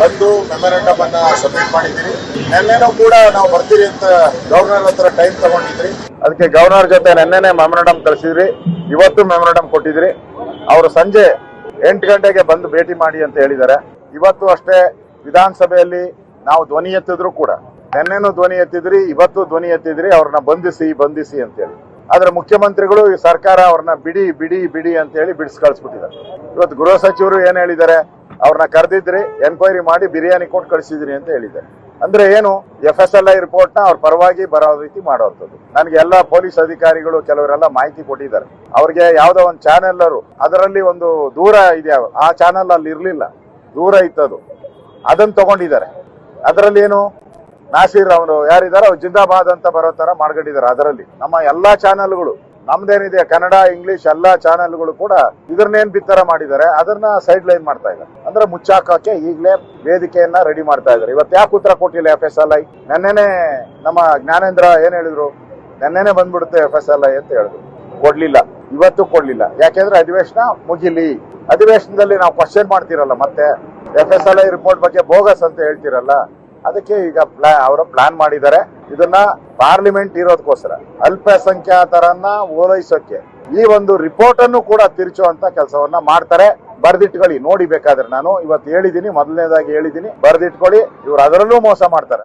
ಬಂದು ಮೆಮೊರಾಂಡಮ್ ಅನ್ನ ಸಬ್ಮಿಟ್ ಮಾಡಿದ್ದೀರಿ. ನೆನ್ನೆನೂ ಕೂಡ ನಾವು ಬರ್ತೀರಿ ಅಂತ ಗವರ್ನರ್ ಹತ್ರ ಟೈಮ್ ತಗೊಂಡಿದ್ರಿ. ಅದಕ್ಕೆ ಗವರ್ನರ್ ಜೊತೆ ನಿನ್ನೆನೆ ಮೆಮೊರಾಂಡಮ್ ಕಳಿಸಿದ್ರಿ. ಇವತ್ತು ಮೆಮೊರಾಂಡಮ್ ಕೊಟ್ಟಿದ್ರಿ. ಅವರು ಸಂಜೆ ಎಂಟು ಗಂಟೆಗೆ ಬಂದು ಭೇಟಿ ಮಾಡಿ ಅಂತ ಹೇಳಿದ್ದಾರೆ. ಇವತ್ತು ಅಷ್ಟೇ ವಿಧಾನಸಭೆಯಲ್ಲಿ ನಾವು ಧ್ವನಿ ಎತ್ತಿದ್ರು ಕೂಡ. ನೆನ್ನೆನೂ ಧ್ವನಿ ಎತ್ತಿದ್ರಿ, ಇವತ್ತು ಧ್ವನಿ ಎತ್ತಿದ್ರಿ, ಅವ್ರನ್ನ ಬಂಧಿಸಿ ಬಂಧಿಸಿ ಅಂತೇಳಿ ಆದ್ರೆ ಮುಖ್ಯಮಂತ್ರಿಗಳು ಈ ಸರ್ಕಾರ ಅವ್ರನ್ನ ಬಿಡಿ ಬಿಡಿ ಬಿಡಿ ಅಂತ ಹೇಳಿ ಬಿಡಿಸ್ ಕಳಿಸ್ಬಿಟ್ಟಿದ್ದಾರೆ ಇವತ್ತು ಗೃಹ ಸಚಿವರು ಏನ್ ಹೇಳಿದ್ದಾರೆ? ಅವ್ರನ್ನ ಕರೆದಿದ್ರಿ ಎನ್ಕ್ವೈರಿ ಮಾಡಿ ಬಿರಿಯಾನಿ ಕೊಟ್ಟು ಕಳಿಸಿದ್ರಿ ಅಂತ ಹೇಳಿದೆ ಅಂದ್ರೆ ಏನು ಎಫ್ ಎಸ್ ಎಲ್ ಐ ರಿಪೋರ್ಟ್ನ ಅವ್ರ ಪರವಾಗಿ ಬರೋ ರೀತಿ ಮಾಡುವಂಥದ್ದು ನನಗೆ ಎಲ್ಲ ಪೊಲೀಸ್ ಅಧಿಕಾರಿಗಳು ಕೆಲವರೆಲ್ಲ ಮಾಹಿತಿ ಕೊಟ್ಟಿದ್ದಾರೆ. ಅವ್ರಿಗೆ ಯಾವ್ದೋ ಒಂದು ಚಾನೆಲ್ ಅದರಲ್ಲಿ ಒಂದು ದೂರ ಇದೆ ಆ ಚಾನೆಲ್ ಅಲ್ಲಿ ಇರ್ಲಿಲ್ಲ. ದೂರ ಇತ್ತದು ಅದನ್ನ ತಗೊಂಡಿದ್ದಾರೆ. ಅದರಲ್ಲಿ ಏನು, ನಾಸೀರ್ ಅವರು ಯಾರಿದ್ದಾರೆ ಅವ್ರು ಜಿಂದಾಬಾದ್ ಅಂತ ಬರೋ ತರ ಮಾಡ್ಕೊಂಡಿದ್ದಾರೆ. ಅದರಲ್ಲಿ ನಮ್ಮ ಎಲ್ಲಾ ಚಾನೆಲ್ಗಳು ನಮ್ದೇನಿದೆ, ಕನ್ನಡ, ಇಂಗ್ಲಿಷ್ ಎಲ್ಲಾ ಚಾನೆಲ್ಗಳು ಕೂಡ ಇದನ್ನೇನ್ ಬಿತ್ತರ ಮಾಡಿದ್ದಾರೆ, ಅದನ್ನ ಸೈಡ್ ಲೈನ್ ಮಾಡ್ತಾ ಇದ್ದಾರೆ. ಅಂದ್ರೆ ಮುಚ್ಚಾಕಕ್ಕೆ ಈಗಲೇ ವೇದಿಕೆಯನ್ನ ರೆಡಿ ಮಾಡ್ತಾ ಇದ್ದಾರೆ. ಇವತ್ತು ಯಾಕೆ ಉತ್ತರ ಕೊಟ್ಟಿಲ್ಲ ಎಫ್ ಎಸ್ ಎಲ್ ಐ ನೆನ್ನೆನೆ ನಮ್ಮ ಜ್ಞಾನೇಂದ್ರ ಏನ್ ಹೇಳಿದ್ರು? ನೆನ್ನೆನೆ ಬಂದ್ಬಿಡುತ್ತೆ ಎಫ್ ಎಸ್ ಎಲ್ ಐ ಅಂತ ಹೇಳಿದ್ರು. ಕೊಡ್ಲಿಲ್ಲ. ಇವತ್ತು ಕೊಡ್ಲಿಲ್ಲ. ಯಾಕೆಂದ್ರೆ ಅಧಿವೇಶನ ಮುಗಿಲಿ. ಅಧಿವೇಶನದಲ್ಲಿ ನಾವು ಕ್ವಶನ್ ಮಾಡ್ತಿರಲ್ಲ ಮತ್ತೆ? F S L I report ಬಗ್ಗೆ ಬೋಗಸ್ ಅಂತ ಹೇಳ್ತಿರಲ್ಲ? ಅದಕ್ಕೆ ಈಗ ಪ್ಲಾ ಅವರು ಪ್ಲಾನ್ ಮಾಡಿದ್ದಾರೆ. ಇದನ್ನ ಪಾರ್ಲಿಮೆಂಟ್ ಇರೋದಕ್ಕೋಸ್ಕರ ಅಲ್ಪಸಂಖ್ಯಾತರನ್ನ ಓಲೈಸೋಕೆ ಈ ಒಂದು ರಿಪೋರ್ಟ್ ಅನ್ನು ಕೂಡ ತಿರುಚುವಂತ ಕೆಲಸವನ್ನ ಮಾಡ್ತಾರೆ. ಬರ್ದಿಟ್ಕೊಳ್ಳಿ, ನೋಡಿ ಬೇಕಾದ್ರೆ ನಾನು. ಇವತ್ತು ಹೇಳಿದೀನಿ, ಮೊದಲನೇದಾಗಿ ಹೇಳಿದೀನಿ. ಬರ್ದಿಟ್ಕೊಳ್ಳಿ, ಇವರು ಅದರಲ್ಲೂ ಮೋಸ ಮಾಡ್ತಾರೆ.